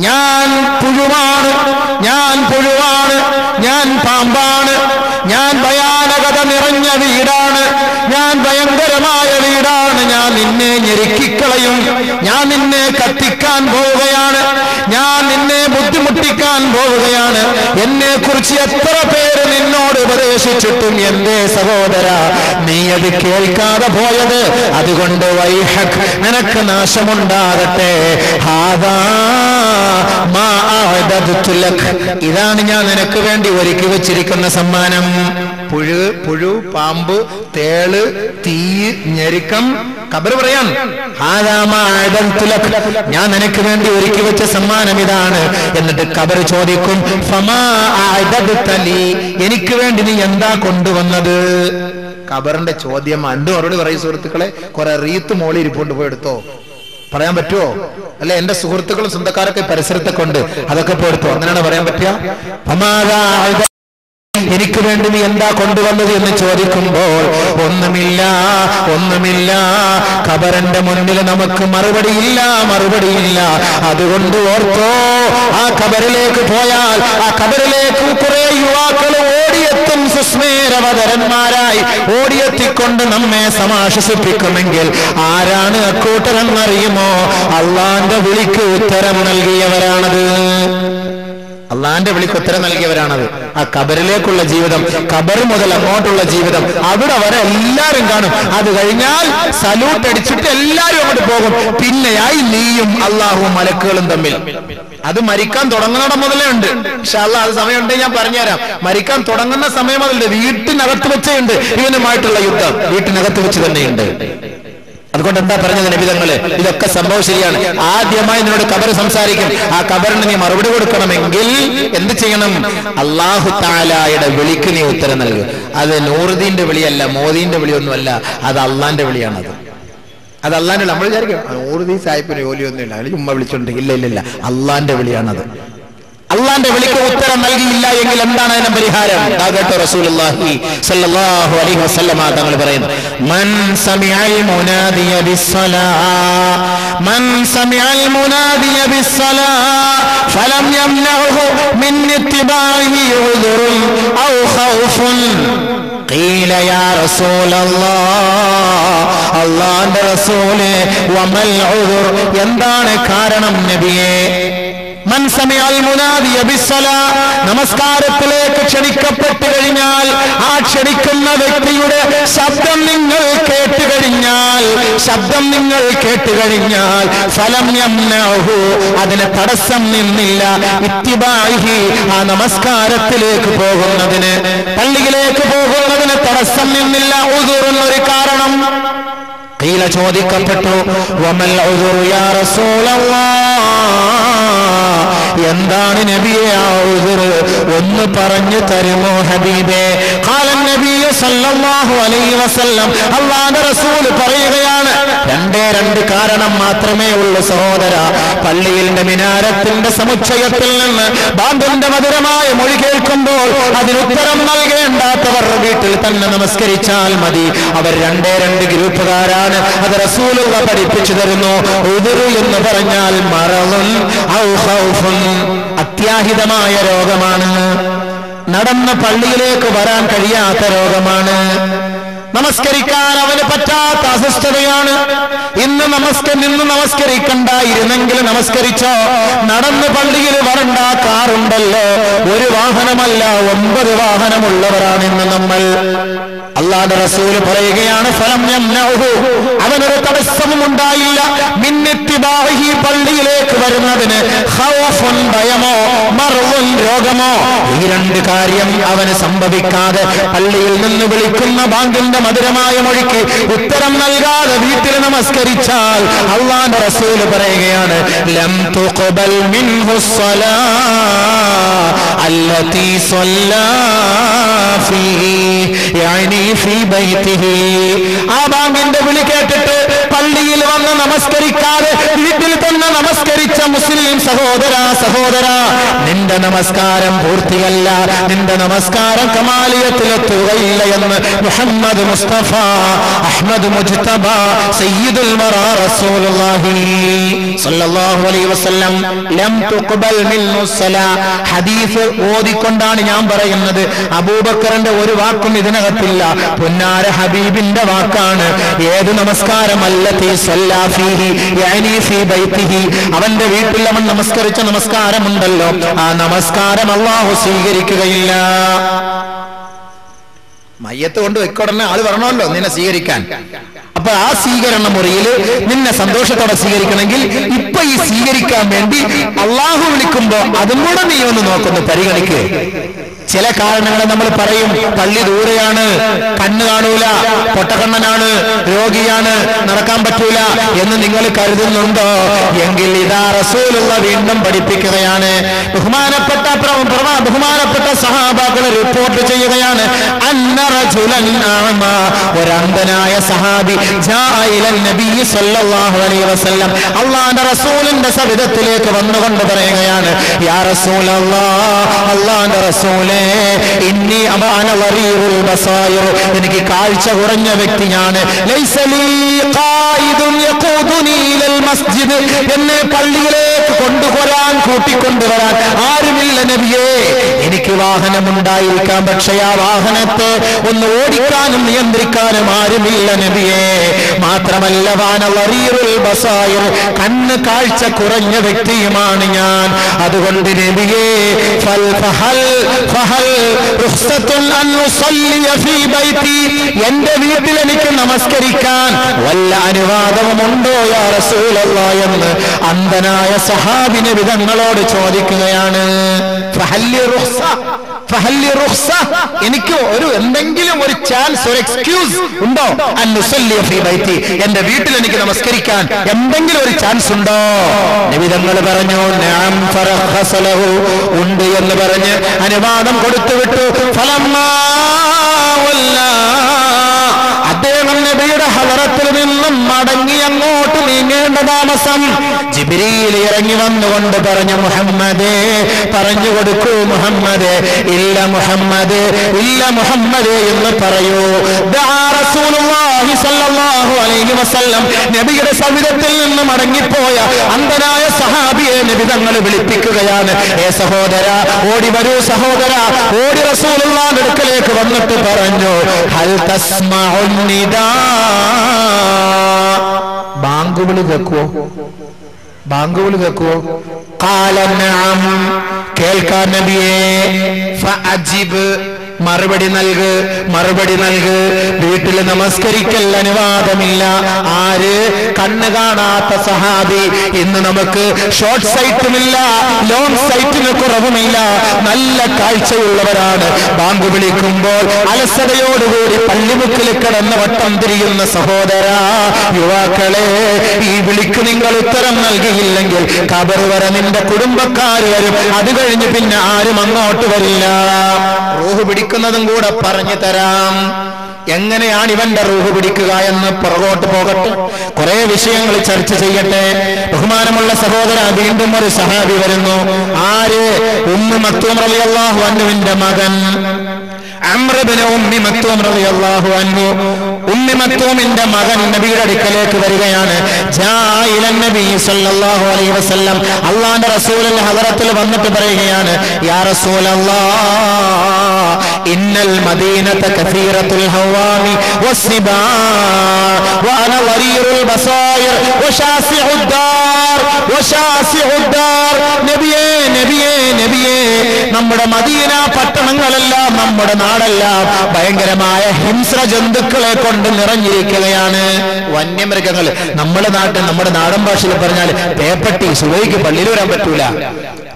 ഞാൻ പുഴുവാണ് ഞാൻ പുഴുവാണ് ഞാൻ പാമ്പാണ് ഞാൻ ഭയാനകത നിറഞ്ഞ വീടാണ് ഞാൻ ഭയങ്കരമായ വീടാണ് ഞാൻ നിന്നെ ഞെരുക്കിക്കളയും ഞാൻ നിന്നെ കത്തിക്കാൻ പോവുകയാണ് ഞാൻ നിന്നെ ബുദ്ധിമുട്ടിക്കാൻ പോവുകയാണ് എന്നെ കുറിച്ച് എത്ര പേര് നിന്നോട് ഉപദേശിച്ചിട്ടും എന്റെ സഹോദര നീ അത് കേൾക്കാതെ പോയത് അതുകൊണ്ട് വൈഹക് നിനക്ക് നാശമുണ്ടാകട്ടെ. ഇതാണ് ഞാൻ നിനക്ക് വേണ്ടി ഒരുക്കി വെച്ചിരിക്കുന്ന സമ്മാനം പുഴു പുഴു പാമ്പ് തേൾ തീ ഞെരുക്കം കബർ പറയാൻ ഞാൻ നിനക്ക് വേണ്ടി ഒരുക്കി വെച്ച സമ്മാനം ഇതാണ്. എന്നിട്ട് കബർ ചോദിക്കും. എനിക്ക് വേണ്ടി നീ എന്താ കൊണ്ടുവന്നത്? കബറിന്റെ ചോദ്യം അണ്ട് മറുപടി പറയും സുഹൃത്തുക്കളെ. കുറെ റീത്ത് മോളി ഇരിപ്പോണ്ട് പോയി എടുത്തോ. പറയാൻ പറ്റുമോ അല്ലെ എന്റെ സുഹൃത്തുക്കളും സ്വന്തക്കാരൊക്കെ പരിസരത്തെ കൊണ്ട് അതൊക്കെ പോയി എടുത്തോ. അങ്ങനെയാണ് പറയാൻ അഅദ- എനിക്ക് വേണ്ടി നീ എന്താ കൊണ്ടുവന്നത് എന്ന് ചോദിക്കുമ്പോൾ ഒന്നുമില്ല ഒന്നുമില്ല. ഖബറിന്റെ മുന്നിൽ നമുക്ക് മറുപടിയില്ല മറുപടിയില്ല. അതുകൊണ്ട് ഓർത്തോ ആ കബറിലേക്ക് പോയാൽ ആ കബറിലേക്ക് കുറെ യുവാക്കൾ ഓടിയെത്തും സുസ്മേരവതരന്മാരായി ഓടിയെത്തിക്കൊണ്ട് നമ്മെ സമാശ്വസിപ്പിക്കുമെങ്കിൽ ആരാണ് അക്കൂട്ടരെന്നറിയുമോ? അള്ളാന്റെ വിളിക്ക് ഉത്തരം നൽകിയവരാണത്. അള്ളാന്റെ വിളിക്ക് ഉത്തരം നൽകിയവരാണത്. ആ കബറിലേക്കുള്ള ജീവിതം കബർ മുതൽ അങ്ങോട്ടുള്ള ജീവിതം അവിടെ വരെ എല്ലാവരും കാണും. അത് കഴിഞ്ഞാൽ സല്യൂട്ട് അടിച്ചിട്ട് എല്ലാവരും അങ്ങോട്ട് പോകും. പിന്നെയായി നീയും അള്ളാഹുവും മലക്കുകളും തമ്മിൽ. അത് മരിക്കാൻ തുടങ്ങുന്നിടം മുതലേ ഉണ്ട്. പക്ഷെ അല്ല അത് സമയമുണ്ടെങ്കിൽ ഞാൻ പറഞ്ഞുതരാം. മരിക്കാൻ തുടങ്ങുന്ന സമയം അതിലുണ്ട് വീട്ടിനകത്ത് വെച്ചേ ഉണ്ട്. ഇവനുമായിട്ടുള്ള യുദ്ധം വീട്ടിനകത്ത് വെച്ച് തന്നെയുണ്ട്. അതുകൊണ്ട് എന്താ പറഞ്ഞത് നബിതങ്ങൾ? ഇതൊക്കെ സംഭവം ശരിയാണ്. ആദ്യമായി നിന്നോട് കബർ സംസാരിക്കും. ആ കബറിന് നീ മറുപടി കൊടുക്കണമെങ്കിൽ എന്ത് ചെയ്യണം? അള്ളാഹു താലായുടെ വിളിക്ക് നീ ഉത്തരം നൽകും. അത് നൂറുദീന്റെ വിളിയല്ല മോദീന്റെ വിളിയൊന്നുമല്ല. അത് അള്ളാന്റെ വിളിയാണത്. അത് അള്ളാന്റെ നമ്മൾ വിചാരിക്കും നൂറുദീൻ സാഹിബിന് ജോലിയൊന്നും ഇല്ല അതിൽ ഉമ്മ വിളിച്ചോണ്ട് ഇല്ല ഇല്ല ഇല്ല. അള്ളാന്റെ വിളിയാണത്. അള്ളാന്റെ വിളിക്ക് ഉത്തരം നൽകിയില്ല എങ്കിൽ എന്താണ് അതിന് പരിഹാരം ദാ കേട്ടോ റസൂലുള്ളാഹി സ്വല്ലല്ലാഹു അലൈഹി വസല്ലമ തങ്ങൾ പറയുന്നു മൻ സമിഅൽ മുനാദിയ ബിസ്സലാ മൻ സമിഅൽ മുനാദിയ ബിസ്സലാ ഫലം യംനഉഹു മിൻ ഇത്തിബാഇഹി ഉദുറുൻ ഔ ഖൗഫുൻ قيل يا رسول الله അള്ളാന്റെ റസൂല് വമൽ ഉദുർ എന്താണ് കാരണം നബിയേ നമസ്കാരത്തിലേക്ക് ക്ഷണിക്കപ്പെട്ടു കഴിഞ്ഞാൽ ആ ക്ഷണിക്കുന്ന വ്യക്തിയുടെ ശബ്ദം നിങ്ങൾ കേട്ട് കഴിഞ്ഞാൽ ശബ്ദം നിങ്ങൾ കേട്ട് കഴിഞ്ഞാൽ ഫലം യംനഉഹു അതിന് തടസ്സം നിന്നില്ല. ഇത്തിബാഹി ആ നമസ്കാരത്തിലേക്ക് പോകുന്നതിന് പള്ളിയിലേക്ക് പോകുന്നതിന് തടസ്സം നിന്നില്ല. ഒരു കാരണം. കീല ചോദിക്കപ്പെട്ടു. വമൽ യാ റസൂലല്ലാഹ് എന്താണ് നബിയെ ആ ഉദുർ ഒന്ന് പറഞ്ഞു തരുമോ ഹബീബേ? കാലം നബിയെ സല്ലല്ലാഹു അലൈഹി വസല്ലം അല്ലാഹുവിന്റെ റസൂൽ പറയുകയാണ് രണ്ടേ രണ്ട് കാരണം മാത്രമേ ഉള്ളൂ സഹോദര. പള്ളിയിലെ മിനാരത്തിന്റെ സമുച്ചയത്തിൽ നിന്ന് ബാന്ധുവിന്റെ മധുരമായ മൊഴി കേൾക്കുമ്പോൾ അതിനുത്തരം നൽകേണ്ടാത്തവർ വീട്ടിൽ തന്നെ നമസ്കരിച്ചാൽ മതി. അവർ രണ്ടേ രണ്ട് ഗ്രൂപ്പുകാരാണ് അത് റസൂലുള്ള പഠിപ്പിച്ചു തരുന്നു. ഉതിരു എന്ന് പറഞ്ഞാൽ മറവും അത്യാഹിതമായ രോഗമാണ്. നടന്ന പള്ളിയിലേക്ക് വരാൻ കഴിയാത്ത രോഗമാണ്. നമസ്കരിക്കാൻ അവന് പറ്റാത്ത അസ്വസ്ഥതയാണ്. ഇന്ന് നമസ്ക നിന്ന് നമസ്കരിക്കണ്ടായിരുന്നെങ്കിൽ നമസ്കരിച്ചോ? നടന്ന് പള്ളിയിൽ വരണ്ട കാറുണ്ടല്ലോ. ഒരു വാഹനമല്ല ഒമ്പത് വാഹനമുള്ളവരാണ് ഇന്ന് നമ്മൾ. അള്ളാന്റെ റസൂൽ പറയുകയാണ് ഫലം ഞാൻ അവനൊരു തടസ്സവും ഉണ്ടായില്ല രോഗമോ? ഈ രണ്ട് കാര്യം അവന് സംഭവിക്കാതെ പള്ളിയിൽ നിന്ന് വിളിക്കുന്ന ബാങ്കിന്റെ മധുരമായ മൊഴിക്ക് ഉത്തരം നൽകാതെ വീട്ടിൽ നമസ്കരിച്ചാൽ അള്ളാന്റെ റസൂൽ പറയുകയാണ് ലം തുഖബൽ ഫീ ആ ബാങ്കിന്റെ വിളി കേട്ടിട്ട് പള്ളിയിൽ വന്ന് നമസ്കരിക്കാതെ വീട്ടിൽ തന്നെ നമസ്കരിച്ച മുസ്ലിം സഹോദര സഹോദര നിന്റെ നമസ്കാരം പൂർത്തിയല്ല. നിന്റെ നമസ്കാരം കമാലിയത്തിലെത്തുകയില്ല എന്ന് മുഹമ്മദ് മുസ്തഫ അഹമ്മദ് മുജ്തബ സയ്യിദുൽ ഹദീസ് ഓതിക്കൊണ്ടാണ് ഞാൻ പറയുന്നത്. അബൂബക്കറിന്റെ ഒരു വാക്കും ഇതിനകത്തില്ല. പൊന്നാര ഹബീബിന്റെ വാക്കാണ്. ഏത് നമസ്കാരമല്ല അവന്റെ വീട്ടിൽ അവൻ നമസ്കരിച്ച നമസ്കാരമുണ്ടല്ലോ. ആ നമസ്കാരം അള്ളാഹു സ്വീകരിക്കുകയില്ല. മയ്യത്ത് കൊണ്ട് വെക്കോടനെ ആൾ വരണമല്ലോ നിന്നെ സ്വീകരിക്കാൻ. അപ്പൊ ആ സ്വീകരണ മുറിയിൽ നിന്നെ സന്തോഷത്തോടെ സ്വീകരിക്കണമെങ്കിൽ ഇപ്പൊ ഈ സ്വീകരിക്കാൻ വേണ്ടി അള്ളാഹു വിളിക്കുമ്പോ അതും കൂടെ നീ ഒന്ന് നോക്കുന്നു പരിഗണിക്ക്. ചില കാരണങ്ങൾ നമ്മൾ പറയും പള്ളി ദൂരെയാണ് കണ്ണ് കാണൂല പൊട്ടക്കണ്ണനാണ് രോഗിയാണ് നടക്കാൻ പറ്റൂല എന്ന് നിങ്ങൾ കരുതുന്നുണ്ടോ? എങ്കിൽ ഇതാ റസൂലുള്ള വീണ്ടും പഠിപ്പിക്കുകയാണ്. ബഹുമാനപ്പെട്ട ബഹുമാനപ്പെട്ട സഹാബാക്കൾ റിപ്പോർട്ട് ചെയ്യുകയാണ്. അന്ന റജുലൻ അഅമ, ഒരന്ധനായ സഹാബി അള്ളാന്റെ റസൂലിന്റെ സവിധത്തിലേക്ക് വന്നുകൊണ്ട് പറയുകയാണ് യാ റസൂലല്ലാഹ് അള്ളാന്റെ റസൂലേ ഇന്നി ബസായിർ. എനിക്ക് കാഴ്ച കുറഞ്ഞ വ്യക്തിയാണ്. മസ്ജിദ്. എന്നെ പള്ളിയിലേക്ക് കൊണ്ടുവരാൻ കൂട്ടിക്കൊണ്ടുവരാൻ ആരുമില്ല നബിയേ. എനിക്ക് വാഹനമുണ്ടായിരിക്കാം പക്ഷേ ആ വാഹനത്തെ ഒന്ന് ഓടിക്കാനും നിയന്ത്രിക്കാനും ആരുമില്ല നബിയേ. മാത്രമല്ല ബസായർ കണ്ണ് കാഴ്ച കുറഞ്ഞ വ്യക്തിയുമാണ് ഞാൻ. അതുകൊണ്ട് നബിയേ ഫഹൽ ഫഹൽ അൻ ഫീ എന്റെ വീട്ടിൽ എനിക്ക് നമസ്കരിക്കാൻ വല്ല അനുവാദവുമുണ്ടോ യാ എന്ന് അന്ധനായ സഹാബിന് വിധങ്ങളോട് ചോദിക്കുകയാണ്. ഫഹല്ലി റുഖ്സ. എനിക്ക് ഒരു എന്തെങ്കിലും ഒരു ചാൻസ് ഒരു എക്സ്ക്യൂസ് ഉണ്ടോ? അൻ ഉസല്ലിയ ഫീ ബൈതി എന്റെ വീട്ടിൽ എനിക്ക് നമസ്കരിക്കാൻ എന്തെങ്കിലും ഒരു ചാൻസ് ഉണ്ടോ? നിവിധങ്ങൾ പറഞ്ഞു ഉണ്ട് എന്ന് പറഞ്ഞ് അനുവാദം കൊടുത്തു വിട്ടു. ഫലമ്മാ വല്ലാ. അദ്ദേഹം നബിയുടെ ഹലറത്തിൽ നിന്നും മടങ്ങി അങ്ങോട്ട് നീങ്ങേണ്ട താമസം. ജിബിരിയിൽ ഇറങ്ങി വന്നുകൊണ്ട് പറഞ്ഞു മുഹമ്മദേ പറഞ്ഞു കൊടുക്കൂ മുഹമ്മദ് ഇല്ല മുഹമ്മദ് ഇല്ല മുഹമ്മദ് എന്ന് പറയൂ. നബിയുടെ സവിധത്തിൽ നിന്ന് മടങ്ങിപ്പോയ അന്ധനായ സഹാബിയെ നബി തങ്ങൾ വിളിപ്പിക്കുകയാണ്. ഏ സഹോദര ഓടി വരൂ സഹോദര ഓടി റസൂലുള്ളാന്റെ അടുക്കലേക്ക് വന്നിട്ട് പറഞ്ഞു ഹൽ തസ്മഉൻ നിദാ. ബാങ്ക് വിളി കേൾക്കുവോ? ബാങ്ക് വിളി കേൾക്കുവോ കാലം കേൾക്കാൻ നബിയേ. മറുപടി നൽക് മറുപടി നൽക്. വീട്ടിൽ നമസ്കരിക്കൽ അനുവാദമില്ല. ആര്? കണ്ണ് കാണാത്ത സഹാബി. ഇന്ന് നമുക്ക് ഷോർട്ട് സൈറ്റുമില്ല ലോങ് സൈറ്റിന് കുറവുമില്ല. നല്ല കാഴ്ചയുള്ളവരാണ്. ബാങ്ക് വിളിക്കുമ്പോൾ അലസതയോടുകൂടി പള്ളിമുക്കിൽ കിടന്ന് വട്ടം തിരിയുന്ന സഹോദര യുവാക്കളെ ഈ വിളിക്ക് നിങ്ങൾ ഉത്തരം നൽകിയില്ലെങ്കിൽ കബർ വരെ നിന്റെ കുടുംബക്കാർ വരും. അത് കഴിഞ്ഞ് പിന്നെ ആരും അങ്ങോട്ട് വരില്ല. റൂഹ് പിടിക്കുന്നതും കൂടെ പറഞ്ഞു തരാം. എങ്ങനെയാണ് ഇവന്റെ റൂഹ് പിടിക്കുക എന്ന് പുറകോട്ട് പോകട്ടെ. കുറെ വിഷയങ്ങൾ ചർച്ച ചെയ്യട്ടെ. ബഹുമാനമുള്ള സഹോദര വീണ്ടും ഒരു സഹാബി വരുന്നു. ആര്? ഉമ്മ മക്തൂം റളിയല്ലാഹു അൻഹുവിന്റെ മകൻ. അമ്രബിന് ഉമ്മി മക്തൂം റളിയല്ലാഹു അൻഹു. ഉമ്മി മക്തൂമിന്റെ മകൻ നബിയുടെ അടുക്കലേക്ക് വരികയാണ്. അള്ളാന്റെ റസൂലിന്റെ ഹദറത്തിൽ വന്നിട്ട് പറയുകയാണ് യാ ഇന്നൽ മദീനത കസീറത്തുൽ ഹവാമി നബിയേ നബിയേ നബിയേ നമ്മുടെ മദീന പട്ടണങ്ങളെല്ലാം നമ്മുടെ നാടെല്ലാം ഭയങ്കരമായ ഹിംസ്ര ജന്തുക്കളെ കൊണ്ട് നിറഞ്ഞിരിക്കുകയാണ്. വന്യമൃഗങ്ങൾ. നമ്മുടെ നാട്ടിൽ നമ്മുടെ നാടൻ ഭാഷയിൽ പറഞ്ഞാൽ പേപ്പട്ടി സുബൈക്ക് പള്ളിയിൽ വരാൻ പറ്റൂല.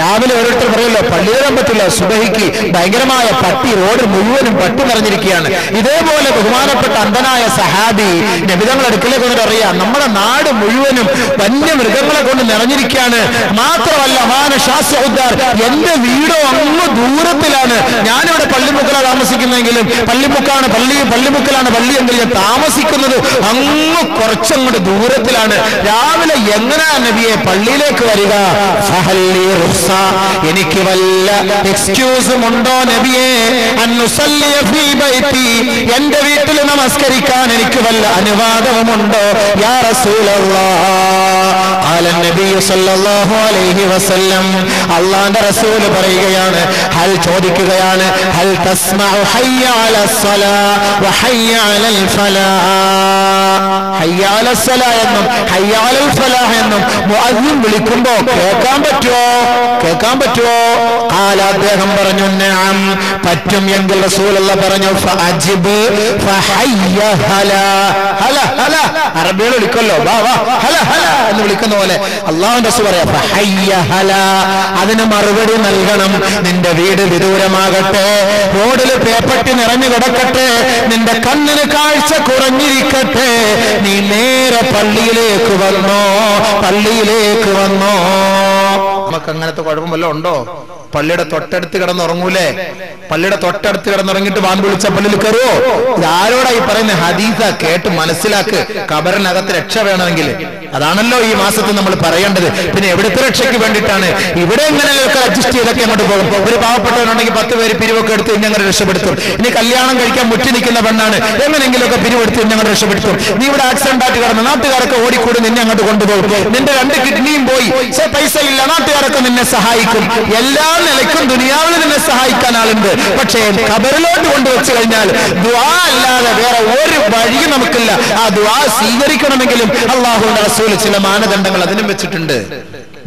രാവിലെ ഓരോരുത്തർ പറയല്ലോ പള്ളി വരാൻ പറ്റില്ല സുബഹിക്ക് ഭയങ്കരമായ പട്ടി റോഡ് മുഴുവനും പട്ടി നിറഞ്ഞിരിക്കുകയാണ് ഇതേപോലെ ബഹുമാനപ്പെട്ട അന്ധനായ സഹാബി നബിതങ്ങൾ അടുക്കലേക്ക് വന്നിട്ട് അറിയാം നമ്മുടെ നാട് മുഴുവനും വന്യ മൃഗങ്ങളെ കൊണ്ട് നിറഞ്ഞിരിക്കുകയാണ്. മാത്രമല്ല മാന ശാസ്ത്രഉദ്ധാർ എന്റെ വീടോ അങ്ങ് ദൂരത്തിലാണ്. ഞാനിവിടെ പള്ളിമുക്കലാണ് താമസിക്കുന്നെങ്കിലും പള്ളിമുക്കാണ് പള്ളി പള്ളിമുക്കലാണ് പള്ളി എങ്കിൽ ഞാൻ താമസിക്കുന്നത് അങ്ങ് കുറച്ചങ്ങോട്ട് ദൂരത്തിലാണ്. രാവിലെ എങ്ങനെയാ നബിയെ പള്ളിയിലേക്ക് വരിക? ഫഹല്ലി എനിക്ക് വല്ല എക്സ്ക്യൂസും ഉണ്ടോ നബിയെ എന്റെ വീട്ടിൽ നമസ്കരിക്കാൻ എനിക്ക് വല്ല അനുവാദവുമുണ്ടോ? യാ വസല്ലം. അള്ളാന്റെ റസൂൽ പറയുകയാണ് ഹൽ ചോദിക്കുകയാണ് ഹൽ തസ്മ ഹയ്യ അല ഹയ്യാലൽ വഹയ്യ ഫലാ. ഹയ്യ അലൽ സ്വലാ എന്നും ഹയ്യാലൽ ഫലാഹ് എന്നും മുഅദ്ദിൻ വിളിക്കുമ്പോ കേൾക്കാൻ പറ്റുമോ കേൾക്കാൻ പറ്റുമോ കാല അദ്ദേഹം പറഞ്ഞു നഅം പറ്റും എങ്കിൽ റസൂലുള്ള പറഞ്ഞു ഫഅജിബ് ഫഹയ്യ ഹല. ഹല ഹല അറബികൾ വിളിക്കല്ലോ വാ വാ ഹല ഹല. എന്ന് വിളിക്കുന്ന പോലെ അള്ളാഹുന്റെ പറയാ അതിന് മറുപടി നൽകണം. നിന്റെ വീട് വിദൂരമാകട്ടെ റോഡിൽ പേപ്പട്ടി നിറഞ്ഞു കിടക്കട്ടെ നിന്റെ കണ്ണിന് കാഴ്ച കുറഞ്ഞിരിക്കട്ടെ. നീ നേരെ പള്ളിയിലേക്ക് വന്നോ പള്ളിയിലേക്ക് വന്നോ. നമുക്ക് അങ്ങനത്തെ കുഴപ്പം ഉണ്ടോ? പള്ളിയുടെ തൊട്ടടുത്ത് കിടന്നുറങ്ങൂലേ? പള്ളിയുടെ തൊട്ടടുത്ത് കിടന്നുറങ്ങിട്ട് വാൻ വിളിച്ച പള്ളിയിൽ കയറുവോ? ഇത് ഈ പറയുന്ന? ഹദീസ കേട്ട് മനസ്സിലാക്ക്. കബറിനകത്ത് രക്ഷ വേണമെങ്കിൽ. അതാണല്ലോ ഈ മാസത്തിൽ നമ്മൾ പറയേണ്ടത്. പിന്നെ എവിടുത്തെ രക്ഷയ്ക്ക് വേണ്ടിയിട്ടാണ്? ഇവിടെ ഇങ്ങനെയൊക്കെ അഡ്ജസ്റ്റ് ചെയ്തൊക്കെ അങ്ങോട്ട് പോകും. ഒരു പാവപ്പെട്ടവനുണ്ടെങ്കിൽ പത്ത് പേര് പിരിവൊക്കെ എടുത്ത് ഇന്നെ അങ്ങനെ രക്ഷപ്പെടുത്തും. ഇനി കല്യാണം കഴിക്കാൻ മുറ്റി നിൽക്കുന്ന പെണ്ണാണ്. എങ്ങനെയെങ്കിലുമൊക്കെ പിരിവെടുത്ത് ഇന്നെ അങ്ങോട്ട് രക്ഷപ്പെടുത്തും. നീ ഇവിടെ ആക്സിഡന്റ് ആയിട്ട് കിടന്ന് നാട്ടുകാരൊക്കെ ഓടിക്കൂടി നിന്നെ അങ്ങോട്ട് കൊണ്ടുപോകും. നിന്റെ രണ്ട് കിഡ്നിയും പോയി. പൈസ ഇല്ല നാട്ടുകാരൊക്കെ നിന്നെ സഹായിക്കും. എല്ലാ നിലയ്ക്കും സഹായിക്കാൻ ആളുണ്ട്. പക്ഷേ കബറിലോട്ട് കൊണ്ടുവച്ചു കഴിഞ്ഞാൽ ദുആ അല്ലാതെ വേറെ ഒരു വഴിയും നമുക്കില്ല. ആ ദുആ സ്വീകരിക്കണമെങ്കിലും അള്ളാഹുവിന്റെ റസൂൽ ചില മാനദണ്ഡങ്ങൾ അതിനും വെച്ചിട്ടുണ്ട്.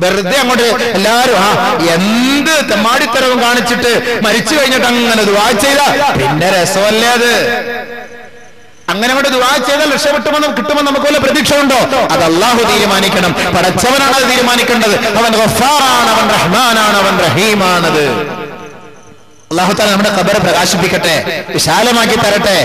വെറുതെ അങ്ങോട്ട് എല്ലാരും ആ എന്ത് തെമ്മാടിത്തരവും കാണിച്ചിട്ട് മരിച്ചു കഴിഞ്ഞിട്ട് അങ്ങനെ ദുആ ചെയ്ത? പിന്നെ രസമല്ലേ അത്? അങ്ങനെ അങ്ങോട്ട് ദുആ ചെയ്താൽ രക്ഷപ്പെട്ടുമെന്ന് കിട്ടുമെന്ന് നമുക്ക് വല്ല പ്രതീക്ഷ ഉണ്ടോ അത് അള്ളാഹു തീരുമാനിക്കണം. പടച്ചവനാണ് അത് തീരുമാനിക്കേണ്ടത്. അവൻ ഗഫാറാണ് അവൻ റഹ്മാനാണ് അവൻ റഹീമാണത്. അള്ളാഹു താല നമ്മുടെ ഖബർ പ്രകാശിപ്പിക്കട്ടെ വിശാലമാക്കി തരട്ടെ.